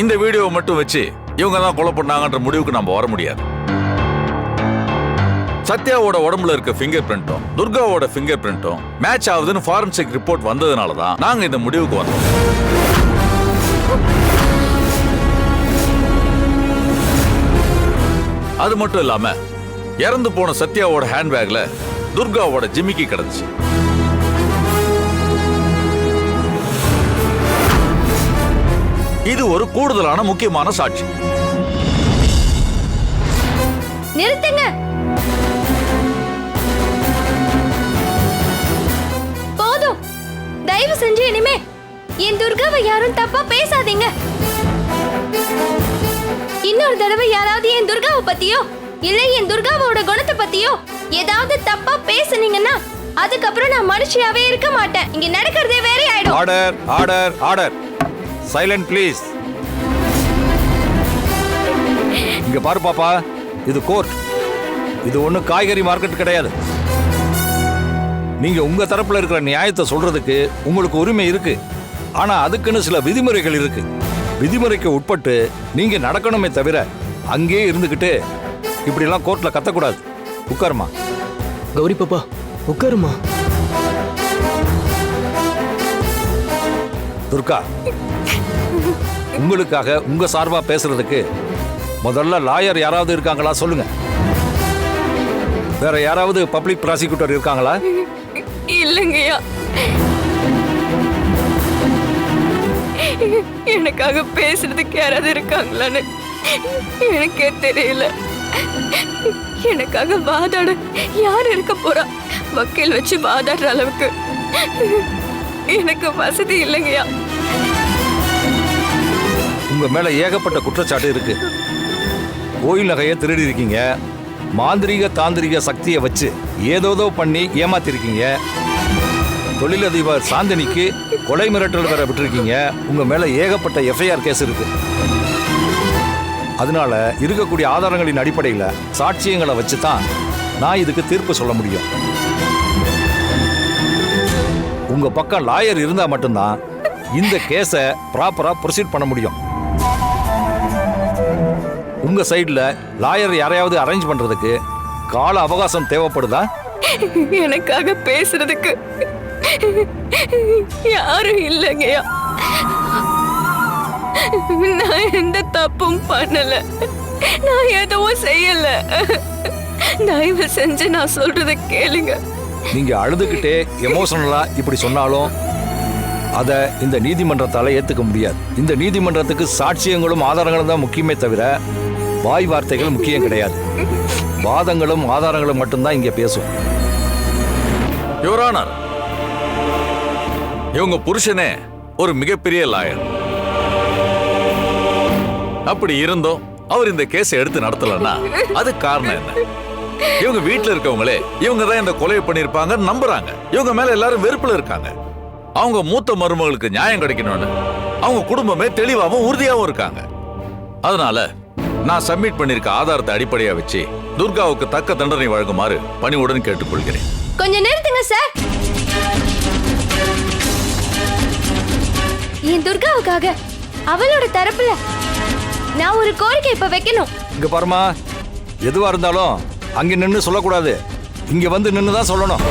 இந்த வீடியோவை மட்டும் வச்சு இவங்க தான் கொலை பண்ணாங்கன்ற முடிவுக்கு நம்ம வர முடியாது. சத்யாவோட உடம்புல இருக்க ஃபிங்கர் பிரிண்ட்டும் துர்காவோட ஃபிங்கர் பிரிண்ட்டும் மேட்ச் ஆகுதுன்னு ஃபாரன்சிக் ரிப்போர்ட் வந்ததுனால தான் நாங்க இந்த முடிவுக்கு வந்தோம். அது மட்டும் இல்லாம இறந்து போன சத்யாவோட ஹேண்ட்பேக்ல துர்காவோட ஜிமிக்கி கிடந்துச்சு. இது ஒரு கூடுதலான முக்கியமான சாட்சி. நிறுத்துங்க. போதும். தயவு செஞ்சு இனிமே என் துர்காவை யாரும் தப்பா பேசாதீங்க. இன்னொரு தடவை யாராவது என் துர்காவை பத்தியோ இல்ல என் துர்காவோட குணத்தை பத்தியோ ஏதாவது தப்பா பேசுனீங்கன்னா அதுக்கப்புறம் நான் மனுஷியாவே இருக்க மாட்டேன். இங்க நடக்கிறதே வேற ஆயிடும் order order order. Silent please இங்க பாரு பாப்பா இது கோர்ட் இது ஒன்றும் காய்கறி மார்க்கெட் கிடையாது. நீங்க உங்க தரப்புல இருக்கிற நியாயத்தை சொல்றதுக்கு உங்களுக்கு உரிமை இருக்கு. ஆனா அதுக்குன்னு சில விதிமுறைகள் இருக்கு. விதிமுறைக்கு உட்பட்டு நீங்க நடக்கணுமே தவிர அங்கேயே இருந்துகிட்டு இப்படிலாம் கோர்ட்ல கத்தக்கூடாது. உட்காருமா கௌரி பாப்பா உட்காருமா துர்கா உங்களுக்காக உங்க சார்பா பேசுறதுக்கு முதல்ல லாயர் யாராவது இருக்காங்களா சொல்லுங்க. வேற யாராவது பப்ளிக் ப்ராசிக்யூட்டர் இருக்காங்களா? இல்லைங்கய்யா. எனக்காக பேசுறதுக்கு யாராவது இருக்காங்களான்னு எனக்கே தெரியல. எனக்காக வாதாட யார் இருக்க போறா? வக்கீல் வச்சு வாதாடுற அளவுக்கு. எனக்கு வசதி இல்லைங்கய்யா. உங்க மேல ஏகப்பட்ட குற்றச்சாட்டு இருக்கு. கோயில் நகையை திருடி இருக்கீங்க மாந்திரீக தாந்திரிக சக்தியை வச்சு ஏதோதோ பண்ணி ஏமாத்திருக்கீங்க. தொழிலதிபர் சாந்தினிக்கு கொலை மிரட்டல் வேற விட்டுருக்கீங்க. உங்க மேல ஏகப்பட்ட எஃப்ஐஆர் கேஸ் இருக்கு. அதனால இருக்கக்கூடிய ஆதாரங்களின் அடிப்படையில் சாட்சியங்களை வச்சு தான் நான் இதுக்கு தீர்ப்பு சொல்ல முடியும். உங்க பக்கம் லாயர் இருந்தா மட்டும்தான் இந்த கேஸை ப்ராப்பரா ப்ரொசீட் பண்ண முடியும். உங்க சைடுல லாயர் யாரையாவது அரேஞ்ச் பண்றதுக்கு கால அவகாசம் தேவைப்படுதா? எனக்காக பேசுறதுக்கு யாரும் இல்லைங்கய்யா. நான் எந்த தப்பும் பண்ணல. நான் எதுவும் செய்யல. தயவு செஞ்சு நான் சொல்றத கேளுங்க. நீங்க அழுதுகிட்டே எமோஷனலா இப்படி சொன்னாலும் அதை இந்த நீதிமன்றத்தால ஏத்துக்க முடியாது. இந்த நீதிமன்றத்துக்கு சாட்சியங்களும் ஆதாரங்களும் தான் முக்கியமே தவிர வாய் வார்த்தைகள் முக்கியம் கிடையாது. வாதங்களும் ஆதாரங்களும் மட்டும்தான் இங்க பேசும். யுவரானர் இவங்க புருஷனே ஒரு மிகப்பெரிய லாயர் அப்படி இருந்தும் அவர் இந்த கேஸை எடுத்து நடத்தலன்னா அது காரணம் என்ன? இவங்க வீட்டுல இருக்கவங்களே இவங்க தான் இந்த கொலையை பண்ணிருப்பாங்கன்னு நம்புறாங்க. இவங்க மேல எல்லாரும் வெறுப்புல இருக்காங்க. அவங்க மூத்த மருமகளுக்கு நியாயம் கிடைக்கணும்னு அவங்க குடும்பமே தெளிவாகவும் உறுதியாகவும் இருக்காங்க. அதனால நான் சப்மிட் பண்ணிருக்க ஆதாரத்தை அடிப்படையா வச்சு துர்காவுக்கு தக்க தண்டனை வழங்குமாறு பணிவுடன் கேட்டுக்கொள்கிறேன். கொஞ்சம் நிறுத்துங்க சார் என் துர்காவுக்காக அவளோட தரப்புல நான் ஒரு கோரிக்கை இப்ப வைக்கணும். இங்க பாருமா எதுவா இருந்தாலும் அங்க நின்னு சொல்லக்கூடாது. இங்க வந்து நின்னு தான் சொல்லணும்.